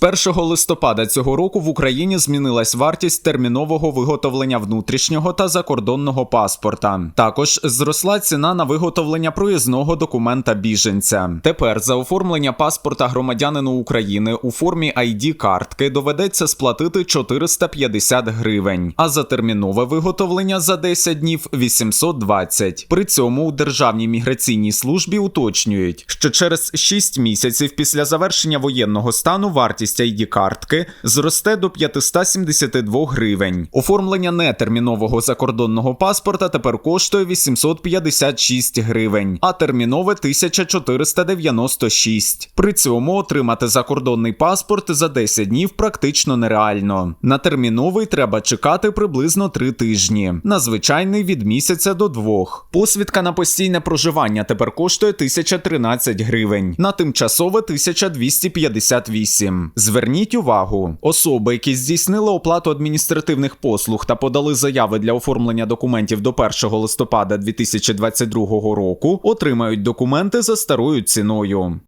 1 листопада цього року в Україні змінилась вартість термінового виготовлення внутрішнього та закордонного паспорта. Також зросла ціна на виготовлення проїзного документа біженця. Тепер за оформлення паспорта громадянину України у формі id картки доведеться сплатити 450 гривень, а за термінове виготовлення за 10 днів 820. При цьому у Державній міграційній службі уточнюють, що через 6 місяців після завершення воєнного стану вартість id картки зросте до 572 гривень. Оформлення нетермінового закордонного паспорта тепер коштує 856 гривень, а термінове 1496. При цьому отримати закордонний паспорт за 10 днів практично нереально. На терміновий треба чекати приблизно 3 тижні, на звичайний від місяця до двох. Посвідка на постійне проживання тепер коштує 1013 гривень, на тимчасове 1258. Зверніть увагу, особи, які здійснили оплату адміністративних послуг та подали заяви для оформлення документів до 1 листопада 2022 року, отримають документи за старою ціною.